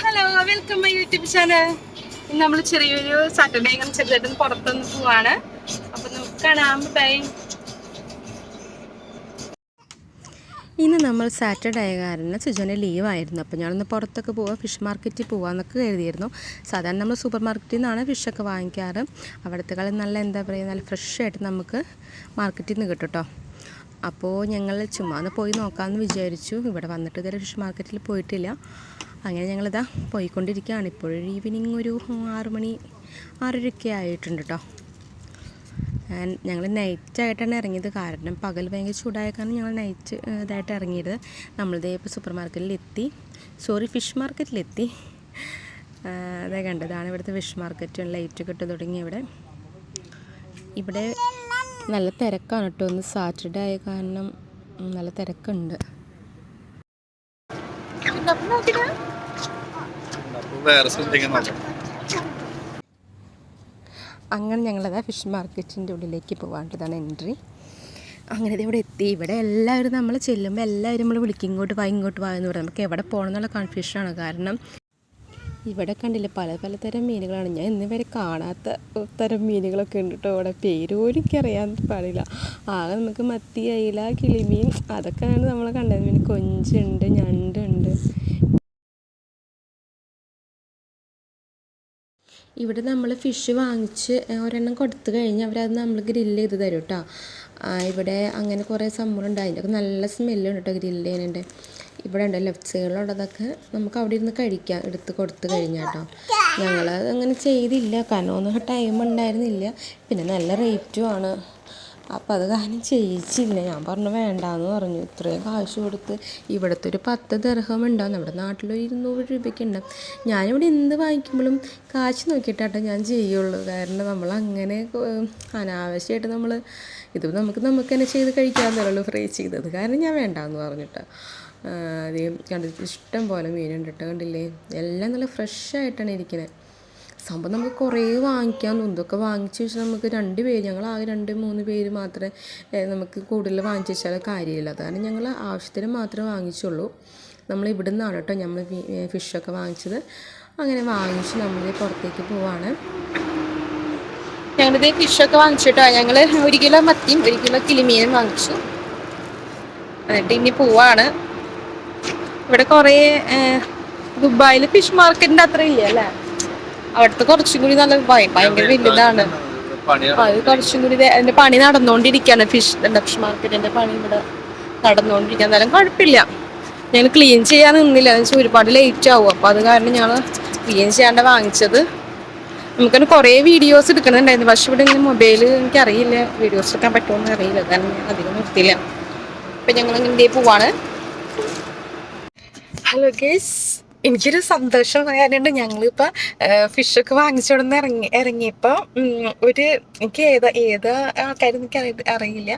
Hello welcome my YouTube channel ഇന്ന് നമ്മൾ ചെറിയൊരു സാറ്റർഡേ ഇങ്ങനെ ചെറുതായിട്ട് പുറത്തൊന്ന് പോവാണ്. അപ്പൊ നമുക്ക് കാണാം. ബൈ ഇന്ന് നമ്മൾ സാറ്റർഡേ ആയ കാരണം സുജന ലീവായിരുന്നു അപ്പോൾ ഞാനൊന്ന് പുറത്തൊക്കെ പോവാം ഫിഷ് മാർക്കറ്റിൽ പോകാമെന്നൊക്കെ കരുതിയിരുന്നു. സാധാരണ നമ്മൾ സൂപ്പർ മാർക്കറ്റിൽ നിന്നാണ് ഫിഷൊക്കെ വാങ്ങിക്കാറ്. അവിടുത്തെ നല്ല എന്താ പറയുക നല്ല ഫ്രഷ് ആയിട്ട് നമുക്ക് മാർക്കറ്റിൽ നിന്ന് കിട്ടും കേട്ടോ അപ്പോൾ ഞങ്ങൾ ചുമ്മാ ഒന്ന് പോയി നോക്കാമെന്ന് വിചാരിച്ചു. ഇവിടെ വന്നിട്ട് ഇതുവരെ ഫിഷ് മാർക്കറ്റിൽ പോയിട്ടില്ല. അങ്ങനെ ഞങ്ങളിതാ പോയിക്കൊണ്ടിരിക്കുകയാണ് ഇപ്പോഴൊരു ഈവനിങ് ഒരു ആറ് മണി ആറരയൊക്കെ ആയിട്ടുണ്ട് കേട്ടോ ഞങ്ങൾ നൈറ്റ് ആയിട്ടാണ് ഇറങ്ങിയത്. കാരണം പകൽ ഭയങ്കര ചൂടായ കാരണം ഞങ്ങൾ നൈറ്റ് ഇതായിട്ട് ഇറങ്ങിയത്. നമ്മളിതേ ഇപ്പോൾ സൂപ്പർ മാർക്കറ്റിൽ എത്തി സോറി ഫിഷ് മാർക്കറ്റിലെത്തി അതേ കണ്ടതാണ് ഇവിടുത്തെ ഫിഷ് മാർക്കറ്റും ലൈറ്റ് ഇട്ട് തുടങ്ങി ഇവിടെ. ഇവിടെ നല്ല തിരക്കാണ് കേട്ടോ. ഒന്ന് സാറ്റർഡേ ആയ കാരണം നല്ല തിരക്കുണ്ട്. അങ്ങനെ ഞങ്ങളത് ഫിഷ് മാർക്കറ്റിന്റെ ഉള്ളിലേക്ക് പോകാണ്ടതാണ് എൻട്രി അങ്ങനെ ഇവിടെ എത്തി. ഇവിടെ എല്ലാവരും നമ്മൾ ചെല്ലുമ്പോൾ എല്ലാവരും നമ്മൾ വിളിക്കും ഇങ്ങോട്ട് വാ ഇങ്ങോട്ട് വാ എന്ന് പറയും. നമുക്ക് എവിടെ പോകണം എന്നുള്ള കൺഫ്യൂഷനാണ് കാരണം ഇവിടെ കണ്ടില്ല പല പലതരം മീനുകളാണ്. ഞാൻ ഇന്ന് വരെ കാണാത്ത തരം മീനുകളൊക്കെ ഉണ്ട് കേട്ടോ ഇവിടെ. പേര് പോലും എനിക്കറിയാൻ പാടില്ല. ആകെ നമുക്ക് മത്തി അയില കിളിമീൻ അതൊക്കെയാണ് നമ്മൾ കണ്ടത്. പിന്നെ കൊഞ്ചുണ്ട് ഞണ്ടുണ്ട്. ഇവിടെ നമ്മൾ ഫിഷ് വാങ്ങിച്ച് ഒരെണ്ണം കൊടുത്തു കഴിഞ്ഞാൽ അവരത് നമ്മൾ ഗ്രില്ല് ചെയ്ത് തരും കേട്ടോ ഇവിടെ അങ്ങനെ കുറേ സംഭവം ഉണ്ട് നല്ല സ്മെല്ലുണ്ട് കേട്ടോ ഗ്രില്ല് ചെയ്യാനുണ്ട് ഇവിടെ ഉണ്ട് ലെഫ്റ്റ് സൈഡിലുള്ളതൊക്കെ നമുക്ക് അവിടെ ഇരുന്ന് കഴിക്കാം. എടുത്ത് കൊടുത്ത് കഴിഞ്ഞാട്ടോ ഞങ്ങളത് അങ്ങനെ ചെയ്തില്ല. കാരണം ഒന്നും ടൈം ഉണ്ടായിരുന്നില്ല. പിന്നെ നല്ല റേറ്റും ആണ്. അപ്പം അത് കാരണം ചെയ്യിച്ചില്ല. ഞാൻ പറഞ്ഞു വേണ്ടാന്ന് പറഞ്ഞു. ഇത്രയും കാശ് കൊടുത്ത് ഇവിടുത്തെ ഒരു പത്ത് ദർഹം ഉണ്ടാവും നമ്മുടെ നാട്ടിലൊരു ഇരുന്നൂറ് രൂപയ്ക്ക് ഉണ്ടാവും ഞാനിവിടെ എന്ത് വാങ്ങിക്കുമ്പോഴും കാശ് നോക്കിയിട്ടാട്ടോ ഞാൻ ചെയ്യുള്ളൂ. കാരണം നമ്മൾ അങ്ങനെ അനാവശ്യമായിട്ട് നമ്മൾ ഇത് നമുക്ക് നമുക്ക് തന്നെ ചെയ്ത് കഴിക്കാമെന്നുള്ളൂ ഫ്രൈ ചെയ്തത്. കാരണം ഞാൻ വേണ്ടാന്ന് പറഞ്ഞിട്ട്. അധികം കണ്ടിട്ട് ഇഷ്ടം പോലെ മീനുണ്ട് കേട്ടോ കണ്ടില്ലേ? എല്ലാം നല്ല ഫ്രഷ് ആയിട്ടാണ് ഇരിക്കുന്നത് സംഭവം നമുക്ക് കുറേ വാങ്ങിക്കാൻ ഇതൊക്കെ വാങ്ങിച്ച് വെച്ചാൽ നമുക്ക് രണ്ട് പേര് ഞങ്ങൾ ആകെ രണ്ട് മൂന്ന് പേര് മാത്രമേ നമുക്ക് കൂടുതൽ വാങ്ങിച്ച് വെച്ചാൽ കാര്യമില്ല. അതാണ് ഞങ്ങൾ ആവശ്യത്തിന് മാത്രമേ വാങ്ങിച്ചുള്ളൂ. നമ്മൾ ഇവിടെ നിന്നാണ് കേട്ടോ നമ്മൾ ഫിഷൊക്കെ വാങ്ങിച്ചത്. അങ്ങനെ വാങ്ങിച്ച് നമ്മൾ പുറത്തേക്ക് പോവാണ്. ഞങ്ങളിത് ഫിഷൊക്കെ വാങ്ങിച്ചിട്ടോ ഞങ്ങൾ ഒരു കിലോ മത്തിയും ഒരു കിലോ കിളിമീനും വാങ്ങിച്ചു. എന്നിട്ട് ഇനി പോവാണ്. ഇവിടെ കുറേ ദുബായിൽ ഫിഷ് മാർക്കറ്റിന്റെ അത്ര ഇല്ല അല്ലേ? അവിടുത്തെ കുറച്ചും കൂടി നല്ല ഭയ- ഭയങ്കര വലുതാണ്. അത് കുറച്ചും കൂടി അതിന്റെ പണി നടന്നുകൊണ്ടിരിക്കുകയാണ് ഫിഷ് ഫിഷ് മാർക്കറ്റിന്റെ പണി ഇവിടെ നടന്നുകൊണ്ടിരിക്കുക എന്നാലും കുഴപ്പമില്ല. ഞങ്ങൾ ക്ലീൻ ചെയ്യാൻ നിന്നില്ല. എന്ന് വെച്ചാൽ ഒരുപാട് ലേറ്റ് ആവും. അപ്പൊ അത് കാരണം ഞങ്ങൾ ക്ലീൻ ചെയ്യാണ്ട് വാങ്ങിച്ചത്. നമുക്കതിന് കുറേ വീഡിയോസ് എടുക്കണുണ്ടായിരുന്നു. പക്ഷെ ഇവിടെ ഇങ്ങനെ മൊബൈൽ എനിക്കറിയില്ല. വീഡിയോസ് എടുക്കാൻ പറ്റുമോ അറിയില്ല കാരണം ഞാൻ അധികം നിർത്തില്ല അപ്പൊ ഞങ്ങൾ ഇങ്ങനെ പോവാണ്. ഹലോ ഗേസ് എനിക്കൊരു സന്തോഷം പറയാനുണ്ട്. ഞങ്ങളിപ്പോൾ ഫിഷൊക്കെ വാങ്ങിച്ചോടുന്ന് ഇറങ്ങി ഇറങ്ങിയപ്പോൾ ഒരു എനിക്ക് ഏതാ ഏതാ ആൾക്കാരും എനിക്ക് അറി അറിയില്ല.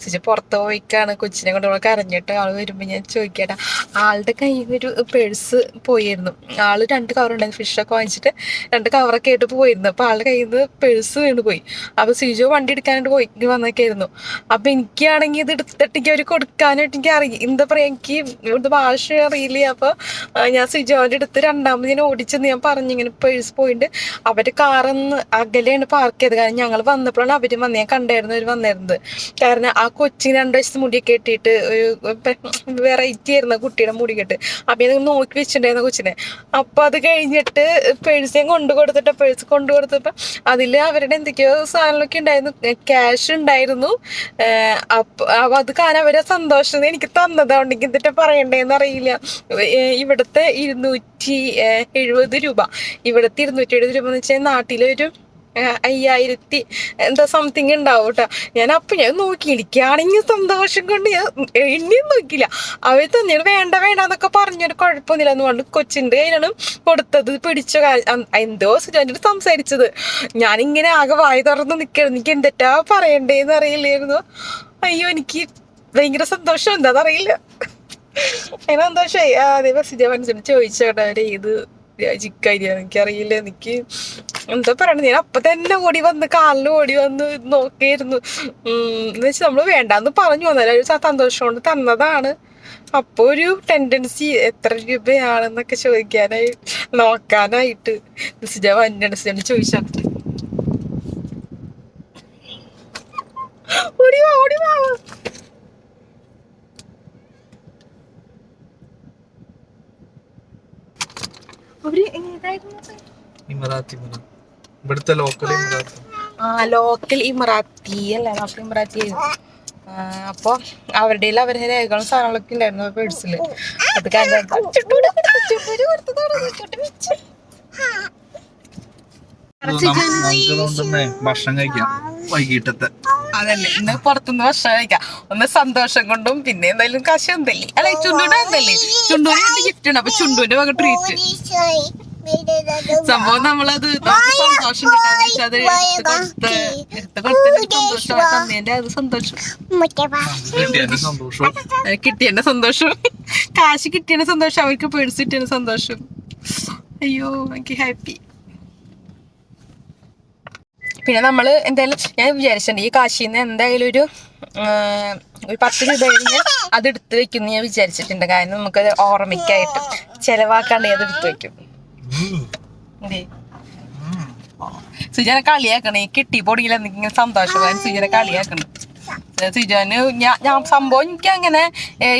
ചേച്ചി പുറത്ത് പോയിക്കാണ്. കൊച്ചിനെ കൊണ്ട് നമ്മൾ കരഞ്ഞിട്ട് ആൾ വരുമ്പോൾ ഞാൻ ചോദിക്കട്ടെ ആളുടെ കയ്യിൽ നിന്നൊരു പേഴ്സ് പോയിരുന്നു. ആൾ രണ്ട് കവറുണ്ടായിരുന്നു ഫിഷൊക്കെ വാങ്ങിച്ചിട്ട് രണ്ട് കവറൊക്കെ ആയിട്ട് പോയിരുന്നു. അപ്പോൾ ആളുടെ കയ്യിൽ നിന്ന് പേഴ്സ് വീണ് പോയി. അപ്പോൾ സിജോ വണ്ടി എടുക്കാനായിട്ട് പോയി വന്നൊക്കെയായിരുന്നു അപ്പോൾ എനിക്കാണെങ്കിൽ ഇത് എടുത്തിട്ട് എനിക്ക് അവർ കൊടുക്കാനായിട്ട് എനിക്ക് അറിയാം എന്താ പറയുക എനിക്ക് ഇവിടുത്തെ ഭാഷ അറിയില്ല. അപ്പോൾ ഞാൻ സിജോന്റെ അടുത്ത് രണ്ടാമത് ഞാൻ ഓടിച്ചെന്ന് ഞാൻ പറഞ്ഞു ഇങ്ങനെ പേഴ്സ് പോയിട്ട് അവർ കാറൊന്ന് അകലെയാണ് പാർക്ക് ചെയ്തത്. കാരണം ഞങ്ങൾ വന്നപ്പോഴാണ് അവർ വന്ന്. ഞാൻ കണ്ടായിരുന്നു അവർ വന്നിരുന്നത്. കാരണം ആ കൊച്ചിന് രണ്ട് വയസ്സ് മുടിയൊക്കെ കെട്ടിയിട്ട് ഒരു വെറൈറ്റി ആയിരുന്നു കുട്ടിയുടെ മുടി കെട്ട് അപ്പൊ ഞാൻ നോക്കി വെച്ചിട്ടുണ്ടായിരുന്നു കൊച്ചിനെ. അപ്പൊ അത് കഴിഞ്ഞിട്ട് പേഴ്സ് ഞാൻ കൊണ്ടു കൊടുത്തിട്ട് പേഴ്സ് കൊണ്ടു കൊടുത്തപ്പോ അതിൽ അവരുടെ എന്തൊക്കെയോ സാധനങ്ങളൊക്കെ ഉണ്ടായിരുന്നു. ക്യാഷ് ഉണ്ടായിരുന്നു. അപ്പോൾ അത് കാരണം അവരെ സന്തോഷം എനിക്ക് തന്നതുകൊണ്ട് എനിക്ക് എന്നിട്ട് പറയണ്ടേന്ന് അറിയില്ല. ഇവിടുത്തെ ഇവിടുത്തെ ഇരുന്നൂറ്റി എഴുപത് രൂപ. ഇവിടുത്തെ ഇരുന്നൂറ്റി എഴുപത് രൂപ എന്ന് വെച്ചാൽ നാട്ടിലൊരു അയ്യായിരത്തി എന്താ സംതിങ് ഉണ്ടാവും കേട്ടോ. ഞാൻ അപ്പം ഞാൻ നോക്കി എനിക്കാണെങ്കിൽ സന്തോഷം കൊണ്ട് ഞാൻ എണ്ണിയും നോക്കിയില്ല. അവർ തന്നെയാണ് വേണ്ട വേണ്ട എന്നൊക്കെ പറഞ്ഞൊരു കുഴപ്പമൊന്നുമില്ല എന്ന് പറഞ്ഞു കൊച്ചിന്റെ കയ്യിലാണ് കൊടുത്തത് പിടിച്ച എന്തോ സുജാന്റെ സംസാരിച്ചത്. ഞാനിങ്ങനെ ആകെ വായ തുറന്ന് നിൽക്കണം എനിക്ക് എന്തെറ്റാ പറയണ്ടേന്ന് അറിയില്ലായിരുന്നു. അയ്യോ എനിക്ക് ഭയങ്കര സന്തോഷം. എന്താണെന്നറിയില്ല അങ്ങനെ സന്തോഷമായി ആ അതേ ബസ്സിന്റെ മനസ്സിന് ചോദിച്ചേട്ടാ ഏത് രാജിക്കാരിയാണ് എനിക്കറിയില്ല എനിക്ക് എന്താ പറയണത് ഞാൻ അപ്പൊ തന്നെ ഓടി വന്ന് കാലിൽ ഓടി വന്ന് നോക്കിയിരുന്നു. എന്ന് വെച്ചാൽ നമ്മൾ വേണ്ടാന്ന് പറഞ്ഞു വന്നാലും സന്തോഷം കൊണ്ട് തന്നതാണ്. അപ്പൊ ഒരു ടെൻഡൻസി എത്ര രൂപയാണെന്നൊക്കെ ചോദിക്കാനായി നോക്കാനായിട്ട് നിസിജ വന്നടിച്ചോണ്ട് ചോദിച്ചാ ഓടി വാ ഓടി വാ. അവർ ഇവിടുത്തെ ലോക്കൽ ഇമറാത്തി. ആ ലോക്കൽ ഇമറാത്തി അല്ല? ലോക്കൽ ഇമറാത്തി അപ്പൊ അവരുടെ അവരുടെ രേഖകളും സാധനങ്ങളൊക്കെ ഉണ്ടായിരുന്നു പേഴ്സിൽ അത് കാരണം ചുട്ടൂര് കൊടുത്തു, ചുട്ടൂര് കൊടുത്തതാണ് അത് ചുട്ട് വെച്ച്. നമുക്ക് അതുകൊണ്ടന്നെ ഭക്ഷണം കഴിക്കാം. വൈകിട്ടത്തെ. അതന്നെ ഇന്ന് പുറത്തുനിന്ന് ഭക്ഷണം കഴിക്കാം. ഒന്ന് സന്തോഷം കൊണ്ടും പിന്നെ എന്തായാലും കാശ് എന്തല്ലേ? അല്ലെ ചുണ്ടൂടെ എന്തല്ലേ? ചുണ്ടൂന് ഗിഫ്റ്റ് ഉണ്ട് അപ്പൊ ചുണ്ടൂന്റെ വക ട്രീറ്റ് സംഭവം നമ്മളത് സന്തോഷം വെച്ചാൽ അത് എടുത്ത് കൊടുത്ത് എടുത്ത് കൊടുത്തതിന്റെ സന്തോഷം തന്നേന്റെ അത് സന്തോഷം. കിട്ടിയതിന്റെ സന്തോഷം. കാശ് കിട്ടിയതിന്റെ സന്തോഷം. അവർക്ക് പേഴ്സ് കിട്ടിയതിന്റെ സന്തോഷം. അയ്യോ എനിക്ക് ഹാപ്പി പിന്നെ നമ്മൾ എന്തായാലും ഞാൻ വിചാരിച്ചിട്ടുണ്ട് ഈ കാശിയിൽ നിന്ന് എന്തായാലും ഒരു ഒരു പത്ത് രൂപ കഴിഞ്ഞ് അത് എടുത്തു വെക്കും ഞാൻ വിചാരിച്ചിട്ടുണ്ട്. കാരണം നമുക്കത് ഓർമ്മയ്ക്കായിട്ട് ചെലവാക്കാണ്ട് അത് എടുത്തു വെക്കും. സുജന കളിയാക്കണം. കിട്ടി പൊടിയിൽ എന്തെങ്കിലും സന്തോഷമായി സുജന കളിയാക്കണം. സുജാന് ഞാൻ സംഭവം എനിക്ക് അങ്ങനെ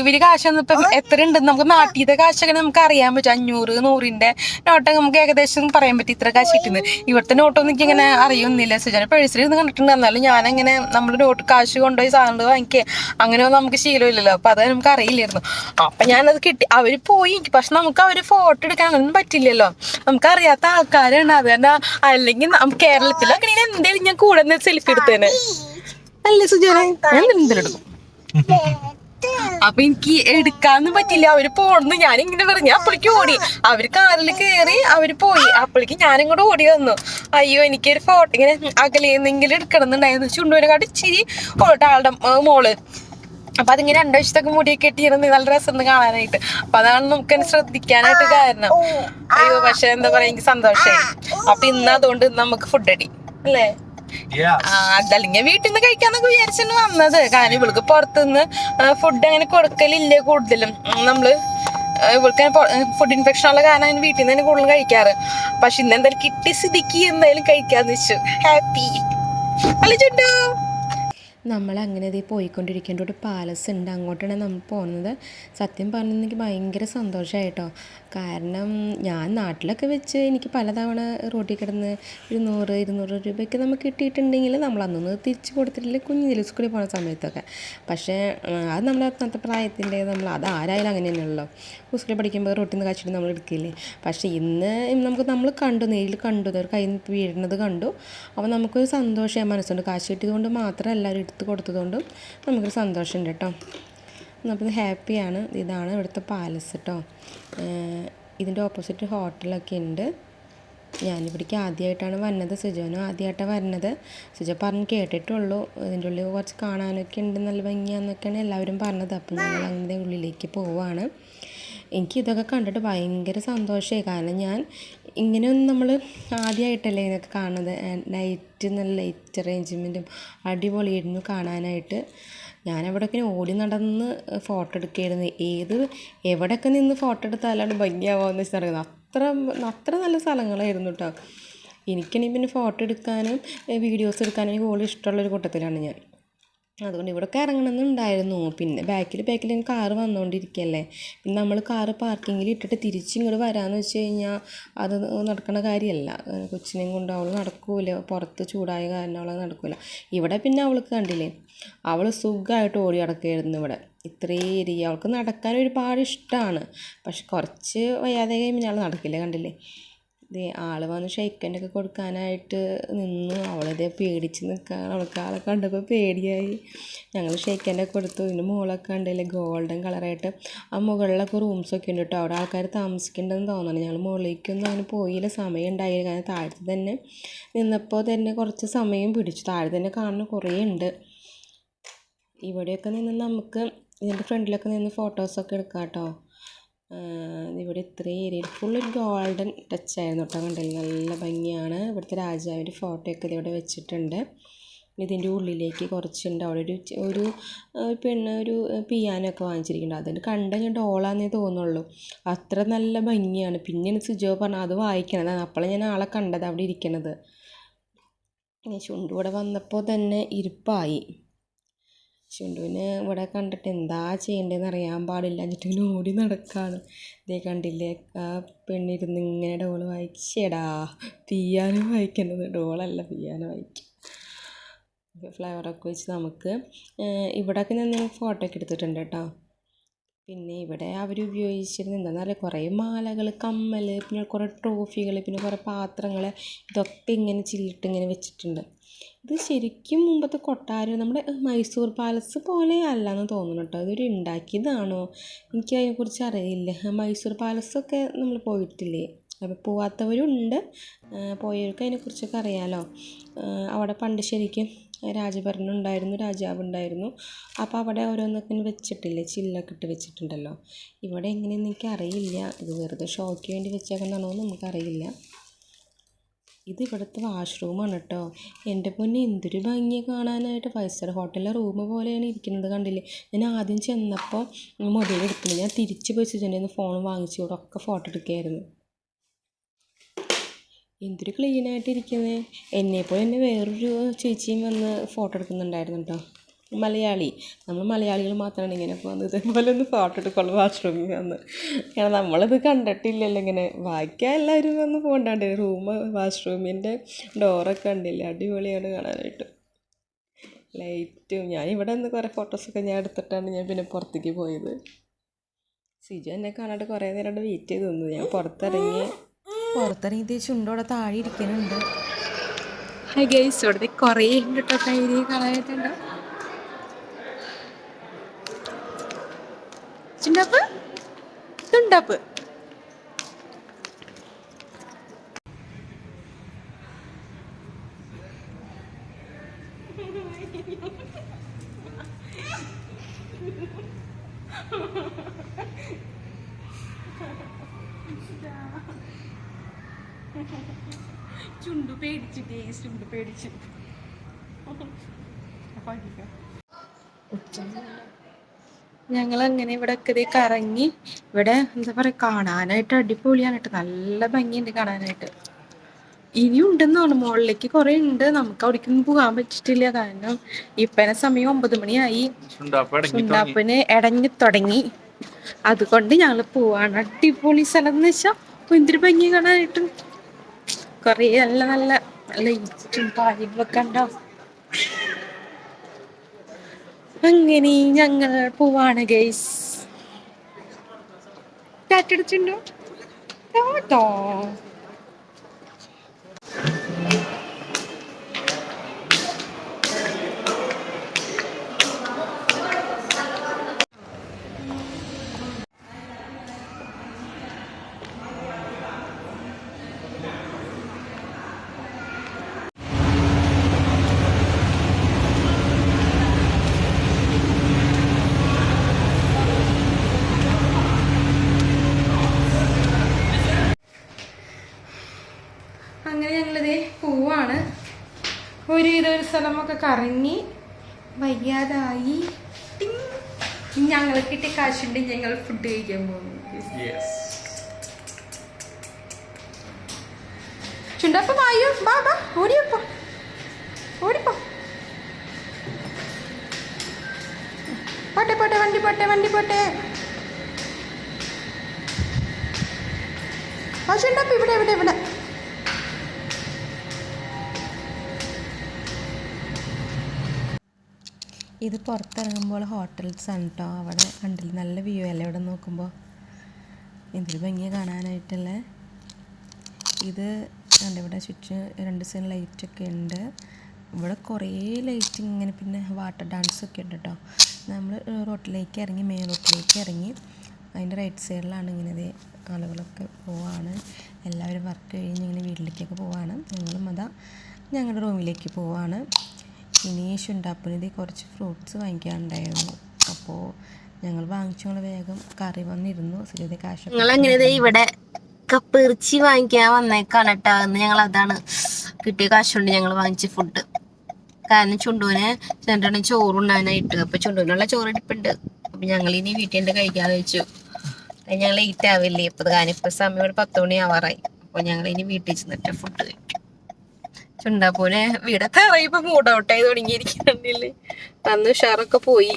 ഇവർ കാശൊന്നും ഇപ്പം എത്ര ഉണ്ടെന്ന് നമുക്ക് നാട്ടിലത്തെ കാശൊക്കെ നമുക്ക് അറിയാൻ പറ്റും. അഞ്ഞൂറ് നൂറിന്റെ നോട്ടൊക്കെ നമുക്ക് ഏകദേശം പറയാൻ പറ്റും ഇത്ര കാശ് കിട്ടുന്നത്. ഇവിടുത്തെ നോട്ടൊന്നും എനിക്ക് ഇങ്ങനെ അറിയൊന്നുമില്ല സുജാന പേഴ്സിൽ ഇരുന്ന് കണ്ടിട്ടുണ്ട്. എന്നാലും ഞാനങ്ങനെ നമ്മൾ നോട്ട് കാശ് കൊണ്ടുപോയി സാധനങ്ങൾ വാങ്ങിക്കുക അങ്ങനെയൊന്നും നമുക്ക് ശീലമില്ലല്ലോ. അപ്പൊ അത് നമുക്ക് അറിയില്ലായിരുന്നു. അപ്പൊ ഞാനത് കിട്ടി. അവർ പോയി. പക്ഷെ നമുക്ക് അവർ ഫോട്ടോ എടുക്കാൻ അങ്ങനൊന്നും പറ്റില്ലല്ലോ. നമുക്ക് അറിയാത്ത ആൾക്കാരാണ്. അത് തന്നെ അല്ലെങ്കിൽ കേരളത്തിൽ അങ്ങനെ എന്തായാലും ഞാൻ കൂടെ സെൽഫി എടുത്തേനെ. അല്ലേ സുജാന? എടുക്കും അപ്പൊ എനിക്ക് എടുക്കാന്നും പറ്റില്ല അവർ പോണെന്ന് ഞാൻ ഇങ്ങനെ പറഞ്ഞു അപ്പളിക്ക് ഓടി. അവർ കാറിൽ കയറി അവർ പോയി. അപ്പളിക്ക് ഞാനും കൂടെ ഓടി വന്നു. അയ്യോ എനിക്ക് ഒരു ഫോട്ടോ ഇങ്ങനെ അകലെന്നെങ്കിലും എടുക്കണം എന്നുണ്ടായിരുന്നു ചുണ്ടുവിനെക്കാട്ട് ഇച്ചിരി ഓട്ടെ ആളുടെ മോൾ. അപ്പൊ അതിങ്ങനെ രണ്ടു വശത്തൊക്കെ മുടിയൊക്കെ കെട്ടിയിരുന്ന് നല്ല രസമുണ്ട് കാണാനായിട്ട്. അപ്പൊ അതാണ് നമുക്ക് എന്നെ ശ്രദ്ധിക്കാനായിട്ട് കാരണം. അയ്യോ പക്ഷെ എന്താ പറയാ എനിക്ക് സന്തോഷമായി അപ്പൊ ഇന്ന് അതുകൊണ്ട് നമുക്ക് ഫുഡ് അടി അല്ലേ? അതല്ലെങ്കിൽ വീട്ടിൽ നിന്ന് കഴിക്കാന്നൊക്കെ വിചാരിച്ചാണ് വന്നത്. കാരണം ഇവൾക്ക് പുറത്തുനിന്ന് ഫുഡ് അങ്ങനെ കൊടുക്കലില്ല കൂടുതലും. നമ്മൾ ഇവൾക്ക് ഫുഡ് ഇൻഫെക്ഷൻ ഉള്ള കാരണം അങ്ങനെ വീട്ടിൽ നിന്ന് തന്നെ കൂടുതലും കഴിക്കാറ്. പക്ഷെ ഇന്ന് എന്തായാലും കിട്ടി സ്ഥിതിക്ക് എന്തായാലും കഴിക്കാന്ന് വെച്ചു. ഹാപ്പി അല്ല ചുണ്ടു? നമ്മൾ അങ്ങനെ ഇതേ പോയിക്കൊണ്ടിരിക്കേണ്ട ഒരു പാലസ് ഉണ്ട്. അങ്ങോട്ടാണ് നമ്മൾ പോകുന്നത്. സത്യം പറഞ്ഞാൽ എനിക്ക് ഭയങ്കര സന്തോഷമായിട്ടോ കാരണം ഞാൻ നാട്ടിലൊക്കെ വെച്ച് എനിക്ക് പലതവണ റോട്ടിൽ കിടന്ന് ഇരുന്നൂറ് ഇരുന്നൂറ് രൂപയ്ക്ക് നമുക്ക് കിട്ടിയിട്ടുണ്ടെങ്കിൽ നമ്മൾ അന്നൊന്ന് തിരിച്ച് കൊടുത്തിട്ടില്ല കുഞ്ഞിൽ സ്കൂളിൽ പോകുന്ന സമയത്തൊക്കെ. പക്ഷേ അത് നമ്മുടെ അന്നത്തെ പ്രായത്തിന്റെ നമ്മൾ അത് ആരായാലും അങ്ങനെ തന്നെയാണല്ലോ. സ്കൂളിൽ പഠിക്കുമ്പോൾ റോട്ടിൽ നിന്ന് കാച്ചിട്ട് നമ്മൾ എടുക്കില്ലേ? പക്ഷേ ഇന്ന് നമുക്ക് നമ്മൾ കണ്ടു നേരിൽ കണ്ടു ഒരു കയ്യിൽ നിന്ന് വീഴുന്നത് കണ്ടു. അപ്പോൾ നമുക്കൊരു സന്തോഷം മനസ്സുണ്ട് കാശ് കിട്ടിയതുകൊണ്ട് മാത്രമല്ല അവർ എടുത്ത് കൊടുത്തതുകൊണ്ടും നമുക്കൊരു സന്തോഷമുണ്ട് കേട്ടോ. നമുക്കിത് ഹാപ്പിയാണ്. ഇതാണ് ഇവിടുത്തെ പാലസ് കേട്ടോ ഇതിന്റെ ഓപ്പോസിറ്റ് ഹോട്ടലൊക്കെ ഉണ്ട് ഞാനിവിടേക്ക് ആദ്യമായിട്ടാണ് വന്നത് സുജോനും. ആദ്യമായിട്ടാണ് വരുന്നത് സുജ പറഞ്ഞ് കേട്ടിട്ടുള്ളൂ. ഇതിന്റെ ഉള്ളിൽ കുറച്ച് കാണാനൊക്കെ ഉണ്ട് നല്ല ഭംഗിയാന്നൊക്കെയാണ് എല്ലാവരും പറഞ്ഞത്. അപ്പം ഞങ്ങൾ അങ്ങനെ ഉള്ളിലേക്ക് പോവാണ്. എനിക്ക് ഇതൊക്കെ കണ്ടിട്ട് ഭയങ്കര സന്തോഷമായി കാരണം ഞാൻ ഇങ്ങനെയൊന്നും നമ്മൾ ആദ്യമായിട്ടല്ലേ ഇതൊക്കെ കാണുന്നത്. നൈറ്റ് നല്ല ലൈറ്റ് അറേഞ്ച്മെന്റും അടിപൊളിയായിരുന്നു കാണാനായിട്ട്. ഞാൻ പിന്നെ ഓടി നടന്ന് ഫോട്ടോ എടുക്കുകയായിരുന്നു. ഏത് എവിടെയൊക്കെ നിന്ന് ഫോട്ടോ എടുത്താലാണ് ഭംഗിയാവുകയെന്ന് വെച്ചാൽ അറിയുന്നത് അത്ര അത്ര നല്ല സ്ഥലങ്ങളായിരുന്നു കേട്ടോ എനിക്കാണെങ്കിൽ പിന്നെ ഫോട്ടോ എടുക്കാനും വീഡിയോസ് എടുക്കാനും എനിക്ക് കൂടുതൽ ഇഷ്ടമുള്ളൊരു കൂട്ടത്തിലാണ് ഞാൻ. അതുകൊണ്ട് ഇവിടെയൊക്കെ ഇറങ്ങണമെന്നുണ്ടായിരുന്നു. പിന്നെ ബാക്കിൽ ബാക്കിൽ കാറ് വന്നുകൊണ്ടിരിക്കുകയല്ലേ പിന്നെ നമ്മൾ കാറ് പാർക്കിങ്ങിൽ ഇട്ടിട്ട് തിരിച്ച് ഇങ്ങോട്ട് വരാമെന്ന് വെച്ച് കഴിഞ്ഞാൽ അത് നടക്കണ കാര്യമല്ല കൊച്ചിനെയും കൊണ്ട് അവൾ നടക്കൂല. പുറത്ത് ചൂടായ കാരണം അവൾ നടക്കൂല. ഇവിടെ പിന്നെ അവൾക്ക് കണ്ടില്ലേ അവൾ സുഖമായിട്ട് ഓടി നടക്കുകയായിരുന്നു ഇവിടെ. ഇത്രയും ഏരിയ അവൾക്ക് നടക്കാൻ ഒരുപാട് ഇഷ്ടമാണ് പക്ഷെ കുറച്ച് വയ്യാതെ കഴിയുമ്പോൾ ഞങ്ങൾ നടക്കില്ല കണ്ടില്ലേ. ദേ ആൾ വന്ന് ഷെയ്ക്കന്റൊക്കെ കൊടുക്കാനായിട്ട് നിന്ന്. അവളതേ പേടിച്ച് നിൽക്കാൻ അവൾക്ക് ആളെ കണ്ടപ്പോൾ പേടിയായി. ഞങ്ങൾ ഷെയ്ക്കന്റെ കൊടുത്തു. ഇതിന് മുകളൊക്കെ ഉണ്ടല്ലേ ഗോൾഡൻ കളറായിട്ട് ആ മുകളിലൊക്കെ റൂംസൊക്കെ ഉണ്ട് കേട്ടോ. അവിടെ ആൾക്കാർ താമസിക്കുന്നുണ്ടെന്ന് തോന്നുന്നു. ഞങ്ങൾ മുകളിലേക്കൊന്നും അങ്ങനെ പോയില്ല. സമയം ഉണ്ടായില്ല. കാരണം താഴത്ത് തന്നെ നിന്നപ്പോൾ തന്നെ കുറച്ച് സമയം പിടിച്ചു. താഴെ തന്നെ കാണുന്ന കുറേ ഉണ്ട്. ഇവിടെയൊക്കെ നിന്ന് നമുക്ക് ഇതിന്റെ ഫ്രണ്ടിലൊക്കെ നിന്ന് ഫോട്ടോസൊക്കെ എടുക്കാം കേട്ടോ. ഇവിടെ ഇത്രയും ഏരിയയിൽ ഫുൾ ഒരു ഗോൾഡൻ ടച്ച് ആയിരുന്നു കേട്ടോ കണ്ടില്ല നല്ല ഭംഗിയാണ്. ഇവിടുത്തെ രാജാവിന്റെ ഫോട്ടോയൊക്കെ ഇതിവിടെ വെച്ചിട്ടുണ്ട്. ഇതിന്റെ ഉള്ളിലേക്ക് കുറച്ചുണ്ട്. അവിടെ ഒരു ഒരു പെണ്ണ് ഒരു പിയാനൊക്കെ വാങ്ങിച്ചിരിക്കുന്നുണ്ട്. അതിന് കണ്ട ഞാൻ ഡോളാന്നേ തോന്നുള്ളൂ. അത്ര നല്ല ഭംഗിയാണ്. പിന്നെ സുജോ പറഞ്ഞു അത് വായിക്കണതാണ് അപ്പോഴാണ് ഞാൻ ആളെ കണ്ടത് അവിടെ ഇരിക്കണത്. പിന്നെ ചുണ്ടു വന്നപ്പോൾ തന്നെ ഇരിപ്പായി. ചുണ്ടുവിന് ഇവിടെ കണ്ടിട്ട് എന്താ ചെയ്യേണ്ടതെന്ന് അറിയാൻ പാടില്ല. എന്നിട്ട് ഇങ്ങനെ ഓടി നടക്കാണ്. ഇതേ കണ്ടില്ലേ? ആ പെണ്ണിരുന്ന് ഇങ്ങനെ ഡോൾ വായിച്ചേടാ. പിയാനോ വായിക്കേണ്ടത്? ഡോളല്ല പിയാനോ വായിക്കും. ഫ്ലവറൊക്കെ വെച്ച് നമുക്ക് ഇവിടെയൊക്കെ ഞാൻ ഫോട്ടോ ഒക്കെ എടുത്തിട്ടുണ്ട് കേട്ടോ. പിന്നെ ഇവിടെ അവർ ഉപയോഗിച്ചിരുന്ന എന്താണെന്ന് അറിയാം കുറേ മാലകൾ കമ്മൽ പിന്നെ കുറേ ട്രോഫികൾ പിന്നെ കുറേ പാത്രങ്ങൾ ഇതൊക്കെ ഇങ്ങനെ ചില്ലിട്ട് ഇങ്ങനെ വെച്ചിട്ടുണ്ട്. ഇത് ശരിക്കും മുമ്പത്തെ കൊട്ടാരം നമ്മുടെ മൈസൂർ പാലസ് പോലെ അല്ലയെന്ന് തോന്നുന്നു കേട്ടോ. ഇതൊരു ഉണ്ടാക്കിയതാണോ? എനിക്ക് അതിനെക്കുറിച്ച് അറിയില്ല. മൈസൂർ പാലസൊക്കെ നമ്മൾ പോയിട്ടില്ലേ? അപ്പോൾ പോവാത്തവരുണ്ട്. പോയവർക്ക് അതിനെക്കുറിച്ചൊക്കെ അറിയാമല്ലോ അവിടെ പണ്ട് ശരിക്കും രാജഭരണം ഉണ്ടായിരുന്നു രാജാവ് ഉണ്ടായിരുന്നു അപ്പോൾ അവിടെ ഓരോന്നൊക്കെ വെച്ചിട്ടില്ലേ? ചില്ലൊക്കെ ഇട്ട് വെച്ചിട്ടുണ്ടല്ലോ. ഇവിടെ എങ്ങനെയെന്ന് എനിക്ക് അറിയില്ല ഇത് വെറുതെ ഷോയ്ക്ക് വേണ്ടി വെച്ചേക്കുന്നതാണോ എന്ന് നമുക്കറിയില്ല. ഇത് ഇവിടുത്തെ വാഷ്റൂമാണ് കേട്ടോ എന്റെ പൊന്നെ എന്തൊരു ഭംഗി കാണാനായിട്ട്. ഫൈവ് സ്റ്റാർ ഹോട്ടലിലെ റൂം പോലെയാണ് ഇരിക്കുന്നത് കണ്ടില്ലേ? ഞാൻ ആദ്യം ചെന്നപ്പോൾ മൊബൈൽ എടുത്തില്ല. ഞാൻ തിരിച്ച് പോയി സുജന്റെ ഫോൺ വാങ്ങിച്ചു ഒക്കെ ഫോട്ടോ എടുക്കുകയായിരുന്നു. എന്തൊരു ഇരിക്കുന്നത് എന്നെപ്പോലെ തന്നെ വേറൊരു ചേച്ചിയും വന്ന് ഫോട്ടോ എടുക്കുന്നുണ്ടായിരുന്നു കേട്ടോ മലയാളി. നമ്മൾ മലയാളികൾ മാത്രമാണ് ഇങ്ങനെ പോകുന്നത്. ഇതേപോലെ ഒന്ന് ഫോട്ടോ എടുക്കുള്ളൂ വാഷ്റൂമിൽ വന്ന്. കാരണം നമ്മളിത് കണ്ടിട്ടില്ലല്ലോ ഇങ്ങനെ. വായിക്കാൻ എല്ലാവരും വന്ന് പോകണ്ടാണ്ട് റൂം വാഷ്റൂമിന്റെ ഡോറൊക്കെ കണ്ടില്ല? അടിപൊളിയാണ് കാണാനായിട്ട്. ലൈറ്റും ഞാൻ ഇവിടെ നിന്ന് കുറേ ഫോട്ടോസൊക്കെ ഞാൻ എടുത്തിട്ടാണ് ഞാൻ പിന്നെ പുറത്തേക്ക് പോയത്. സിജു എന്നെ കാണാണ്ട് കുറേ നേരം അവിടെ വെയിറ്റ് ചെയ്ത് നിന്നു. ഞാൻ പുറത്തിറങ്ങി. പുറത്തിറങ്ങി ചുണ്ടോടെ താഴെ ഇരിക്കുന്നുണ്ട്. ഹൈ ഗൈസ് ഇവിടുത്തെ കുറേ ഉണ്ട് കേട്ടോ. കൈരി കാണാനായിട്ടുണ്ട് ചുണ്ടപ്പ് തുണ്ടപ്പ് ചുണ്ടു പേടിച്ചു ഗേസ് ചുണ്ടു പേടിച്ചു ഞങ്ങൾ അങ്ങനെ ഇവിടെ ഒക്കെ കറങ്ങി ഇവിടെ എന്താ പറയാ കാണാനായിട്ട് അടിപൊളിയാണ് കേട്ടോ നല്ല ഭംഗിയുണ്ട് കാണാനായിട്ട്. ഇനിയും ഉണ്ടെന്നാണ് മുകളിലേക്ക് കുറെ ഉണ്ട്. നമുക്ക് അവിടേക്കൊന്നും പോകാൻ പറ്റിയിട്ടില്ല. കാരണം ഇപ്പനെ സമയം ഒമ്പത് മണിയായി. തുടങ്ങി. ഇടഞ്ഞു തുടങ്ങി. അതുകൊണ്ട് ഞങ്ങൾ പോവാണ്. അടിപൊളി സ്ഥലം എന്ന് വെച്ചാൽ എന്തൊരു ഭംഗി കാണാനായിട്ടും. കൊറേ നല്ല നല്ല ലൈറ്റും കാര്യങ്ങളൊക്കെ ഉണ്ടാവും അങ്ങനെ ഞങ്ങൾ പോവാണ് ഗൈസ് കാറ്റടിച്ചിട്ടുണ്ടോ ടാറ്റാ. ഒരു ഇതൊരു സ്ഥലമൊക്കെ കറങ്ങി വയ്യാതായി ഞങ്ങൾ കിട്ടിയ കാശുണ്ട് ഞങ്ങൾ ഫുഡ് കഴിക്കാൻ പോകുന്നു. ചുണ്ടപ്പ വായോ ബാ ബാ ഓടിയപ്പോ. ഓടിപ്പോ. പോട്ടെ പോട്ടെ വണ്ടി പോട്ടെ വണ്ടി പോട്ടെ. ആ ചുണ്ടപ്പ ഇവിടെ ഇവിടെ ഇവിടെ. ഇത് പുറത്തിറങ്ങുമ്പോൾ ഹോട്ടൽസ് ആണ് കേട്ടോ അവിടെ കണ്ടില്ല? നല്ല വ്യൂ അല്ലേ ഇവിടെ നോക്കുമ്പോൾ എന്തൊരു ഭംഗിയാണ് കാണാനായിട്ടല്ലേ? ഇത് കണ്ട? ഇവിടെ ചുറ്റും രണ്ട് സൈഡ് ലൈറ്റൊക്കെ ഉണ്ട്. ഇവിടെ കുറേ ലൈറ്റ് ഇങ്ങനെ പിന്നെ വാട്ടർ ഡാൻസ് ഒക്കെ ഉണ്ട് കേട്ടോ നമ്മൾ റോട്ടിലേക്ക് ഇറങ്ങി മെയിൻ റോട്ടിലേക്ക് ഇറങ്ങി അതിന്റെ റൈറ്റ് സൈഡിലാണ് ഇങ്ങനെ ആളുകളൊക്കെ പോവാണ്. എല്ലാവരും വർക്ക് കഴിഞ്ഞ് ഇങ്ങനെ വീട്ടിലേക്കൊക്കെ പോവാണ്. ഞങ്ങളും അതാ ഞങ്ങളുടെ റൂമിലേക്ക് പോവാണ്. ഇനി ശുണ്ടാപ്പിന് ഇത് കുറച്ച് ഫ്രൂട്ട്സ് വാങ്ങിക്കാനുണ്ടായിരുന്നു. അപ്പോൾ ഞങ്ങൾ വാങ്ങിച്ചു. ഞങ്ങൾ വേഗം കറി വന്നിരുന്നു. സുഗതി കാശ് ഞങ്ങൾ അങ്ങനെ ഇവിടെ കപ്പ് ഇറച്ചി വാങ്ങിക്കാൻ വന്നേക്കാണ് കേട്ടോ എന്ന് ഞങ്ങൾ അതാണ് കിട്ടിയ കാശ് കൊണ്ട് ഞങ്ങൾ വാങ്ങിച്ച ഫുഡ് കാരണം ചുണ്ടുവിന് രണ്ടെണ്ണം ചോറുണ്ടാനായിട്ട് അപ്പൊ ചുണ്ടുവിനുള്ള ചോറ് എടുപ്പുണ്ട് അപ്പൊ ഞങ്ങൾ ഇനി വീട്ടിൽ കഴിക്കാന്ന് വെച്ചു. ഞങ്ങൾ ലേറ്റ് ആവില്ലേ. ഇപ്പൊ കാരണം ഇപ്പൊ സമയം ഒരു പത്ത് മണി ആവാറായി. അപ്പൊ ഞങ്ങൾ ഇനി വീട്ടിൽ ചെന്നിട്ട് ഫുഡ് കഴിക്കും. ചുണ്ടാപ്പൂനെ വീടൊക്കെ അറിയുമ്പോ മൂടൗട്ടായി തുടങ്ങിയിരിക്കുന്നുണ്ടില്ലേ. അന്ന് ഉഷാറൊക്കെ പോയി.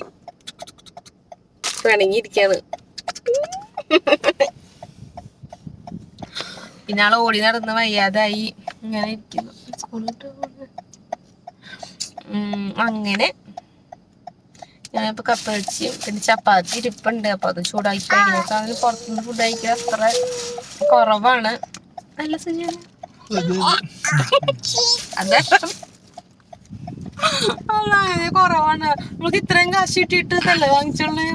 പിണങ്ങിയിരിക്കാണ് പിന്നെ ഓടി നടന്ന് വയ്യാതായി. ഇങ്ങനെ ഇരിക്കുന്നു. അങ്ങനെ ഞാനിപ്പോ കപ്പ വെച്ച് പിന്നെ ചപ്പാത്തി ഇരിപ്പുണ്ട്. അപ്പൊ അത് ചൂടാക്കി കഴിഞ്ഞാൽ പുറത്തുനിന്ന് ഫുഡ് കഴിക്കുക അത്ര കുറവാണ്. നല്ല സുഖമാണ് കുറവാണ്. നമുക്ക് ഇത്രയും കാശ് കിട്ടിയിട്ട് വാങ്ങിച്ചോളേ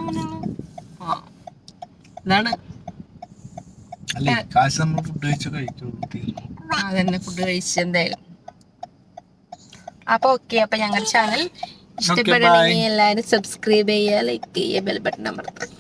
ഇതാണ്. അല്ലേ കാശ് നമ്മൾ ഫുഡ് കഴിച്ച് അതന്നെ ഫുഡ് കഴിച്ച് എന്തായാലും. അപ്പൊ ഓക്കെ അപ്പൊ ഞങ്ങളുടെ ചാനൽ ഇഷ്ടപ്പെടണമെങ്കിൽ എല്ലാവരും സബ്സ്ക്രൈബ് ചെയ്യുക ലൈക്ക് ചെയ്യുക ബെൽ ബട്ടൺ അമർത്തുക.